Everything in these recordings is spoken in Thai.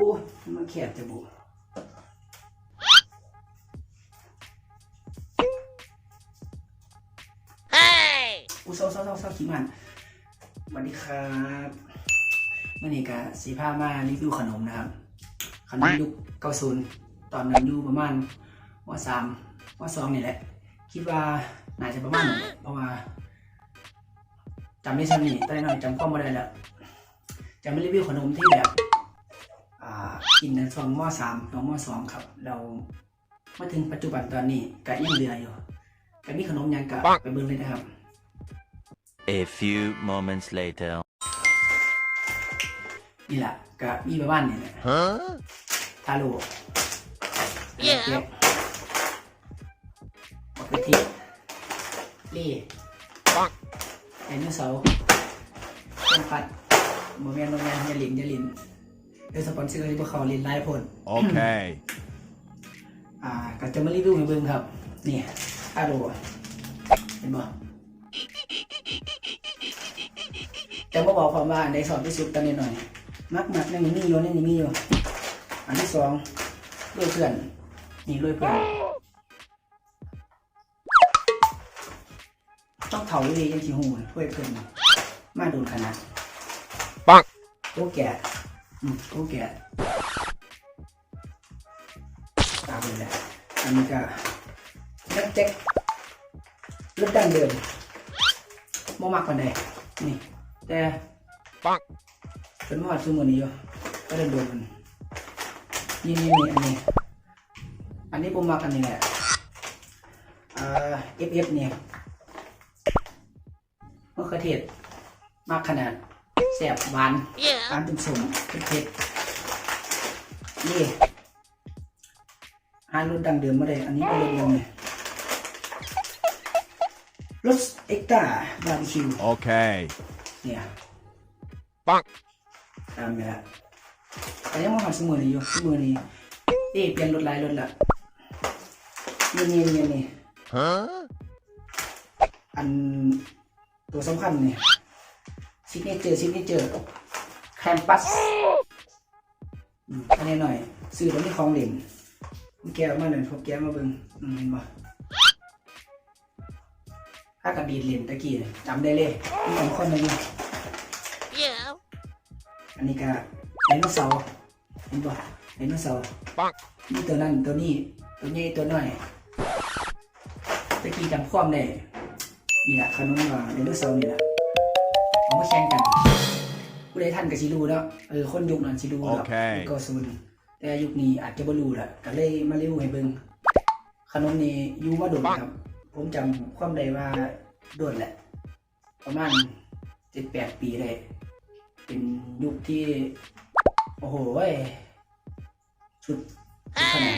อ้ยมันแคบจะบุอู้เศร้าเศร้าเศร้าเศร้าขี้มันสวัสดีครับเมื่อนี้กะสีผ้ามารีวิวขนมนะครับ ขนมยุคเก้าศูนย์ตอนนั้นอยู่ประมาณว่าสามว่าสองนี่แหละ คิดว่าน่าจะประมาณนั้นแหละเพราะว่าจำได้ชั้นนี่ตอนน้อยจำข้อมาได้แล้วจะไม่รีวิวขนมที่แบบอ่า กินในช่วงมสามน้องมสองครับ เรามาถึงปัจจุบันตอนนี้ก็ยังเหลืออยู่ก็มีขนมหยังกะไปเบิ่งเลยนะครับ A few moments later. นี่แหละก็มีประมาณนี้แหละ Huh? ทาโร่เก๊กบักกะทิเล่ไดโนเสาร์ต้นพัดโมเมนต์โมเมนต์อยาลินอยาลิน เดี๋ยวสปอนเซอร์ให้พวกเขาลินไลฟ์ผล Okay. อ่าก็จะมารีวิวให้เบิ่งครับ นี่ทาโร่เห็นบ่จะมาบอกความว่าอันใดสอนที่สุดกันนิดหน่อย มักมักนั่นนี่มีอยู่นั่นนี่มีอยู่ อันที่สองรวยเพื่อน นี่รวยเพื่อน ต้องเถาดียังสิหูรวยเพื่อน มาโดนขนาดปัง โอ้แก่ อืมโอ้แก่ตามเลยแหละอันนี้ก็แจ็คแจ็ครถดั้งเดิมมมักกันใดนี่ แต่ปังเป็นมอดซูมือนี้อยู่ก็เลยโดนมันนี่นี่นี่อันนี้ อันนี้ผมมักอันนี้แหละอ่าเอฟเอฟเนี่ยมะเขือเทศมากขนาด แสบหวานหวานเป็นสมเป็นเผ็ดนี่อาหารรสดังเดิมมาเลยอันนี้เป็นรสเดิมเลยรสเอ็กตาบาร์บีคิว Okay. เนี่ยปังตามไปละแต่ยังมาหาสมือนี้อยู่สมือนี้เอ๊ะเปลี่ยนรถหลายรถละนี่นี่นี่นี่ Huh? อันตัวสำคัญเนี่ย ซิกเนเจอร์ซิกเนเจอร์แคมปัสอืมอันนี้หน่อยซื้อตรงนี้ของเด่นมันแก้วมาหน่อยพบแก้วมาเบิ่งอืมเห็นบ่ถ้ากระดีดเหรียญตะกี้เนี่ยจำได้เลยมีสองคนเลยเนี่ยอันนี้ก็ไดโนเสาร์เห็นป่ะไดโนเสาร์ปังนี่ตัวนั้นตัวนี้ตัวใหญ่ตัวน้อยตะกี้จำความได้นี่แหละขนมว่าไดโนเสาร์นี่แหละ เอามาแข่งกันผู้ใดท่านก็สิรู้แล้วเออคนยุคนั้นสิรู้แล้วโอเคยุคเก็ซูนแต่ยุคนี้อาจจะบ่รู้ละก็เลยมาเรีวิวให้เบิ่งขนมนี้อยู่มาโดนครับ ผมจำความได้ว่าโดนแหละ ประมาณเจ็ดแปดปีได้เป็นยุคที่ โอ้โหเว้ยสุดสุดขนาด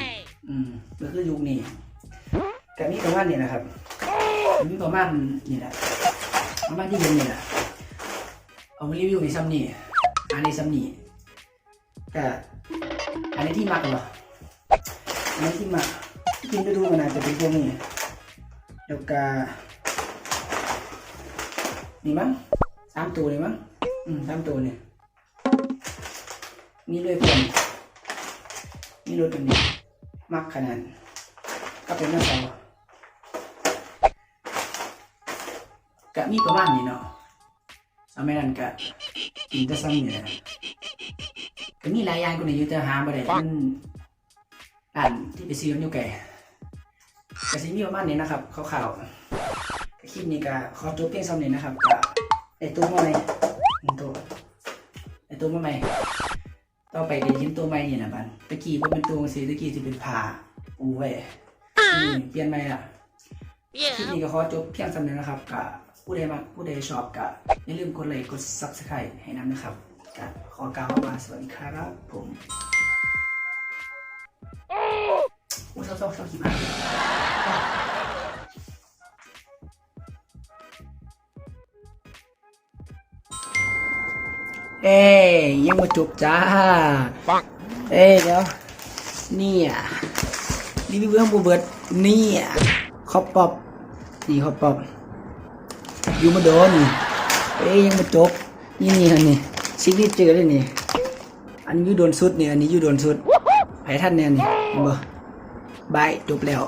อืมก็คือยุคนี้กับนี้ประมาณนี้นะครับกับนี้ประมาณนี่แหละประมาณที่เห็นนี่แหละ เอามารีวิวในซัมนี่อันในซัมนี่ก็อันนี้ที่มักเหรออันนี้ที่มักที่กินไปดูมันอาจจะเป็นพวกนี้แล้วก็นี่มั้งสามตัวนี่มั้งอืมสามตัวเนี่ยนี่ด้วยคนนี่รถอันนี้มักขนาดก็เป็นหน้าเสากะมีประมาณนี้เนาะ สมัยนั้นกะกินแต่ซ้ำนี่แหละก็มีหลายอย่างกูนี่อยู่แต่หาบ่ได้มันอ่านที่ไปซื้อมันอยู่ไกลก็สิมีประมาณนี้นะครับคร่าวๆก็คลิปนี้ก็ขอจบเพียงซ้ำนี้นะครับก็ไอตัวมาใหม่หนึ่งตัวไอตัวมาใหม่ต่อไปก็ยินตัวใหม่นี่นะบันตะกี้ว่าเป็นตัวสีตะกี้จะเป็นผ้าปูไว้นี่เปลี่ยนใหม่ละคลิปนี้ก็ขอจบเพียงสำเนียงนะครับกับ ผู้ใดมาผู้ใดชอบก็อย่าลืมกดไลค์กด subscribe ให้น้ำนะครับก็ขอกล่าวคำว่าสวัสดีครับผมโอ้ชอบชอบชอบคลิปมากเอ้ยยังมาจบจ้าปังเอ้ยเดี๋ยวเนี่ยรีวิวเรื่องบูเบิร์ดเนี่ยคอปปอบนี่คอปปอบ อยู่มาโดนเอ้ยยังมาจบ นี่นี่อันี่ซิกเนเจอร์เลยนี่ อันยูโดนสุดนี่อันนี้ยูโดนสุดไผท่านเนี่ยนี่บ่บายจบแล้ว